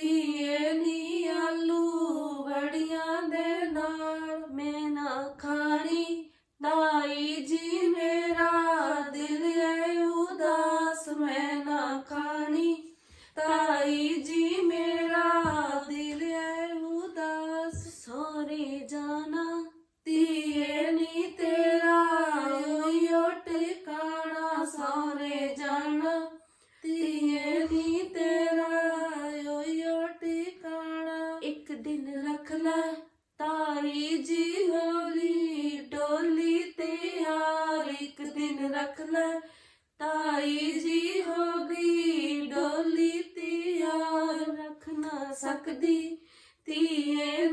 ਧੀਏ ਨੀ ਆਲੂ ਵੜੀਆਂ ਦੇ ਨਾਲ। ਮੈਂ ਨਾ ਖਾਣੀ ਦਾਈ ਜੀ ਮੇਰਾ ਦਿਲ ਐ ਉਦਾਸ। ਮੈਂ ਨਾ ਖਾਣੀ, ਤਾਈ ਜੀ ਮੇਰਾ ਦਿਲ ਐ ਉਦਾਸ। ਸੋਰੇ ਜਾਣਾ, ਧੀਏ ਨੀ ਤੇਰਾ। ਯੋ ਟਿਕਾਣਾ ਸੋਰੇ ਜਾਣਾ। ਇੱਕ ਦਿਨ ਰੱਖ ਲੈ ਤਾਰੀ ਜੀ ਹੋਰੀ, ਟੋਲੀ ਤੇ ਹਾਰ। ਇੱਕ ਦਿਨ ਰੱਖ ਲੈ ਤਾਰੀ ਜੀ ਹੋ ਗਈ ਡੋਲੀ ਤੇ ਹਾਰ। ਰੱਖ ਸਕਦੀ ਧੀਏ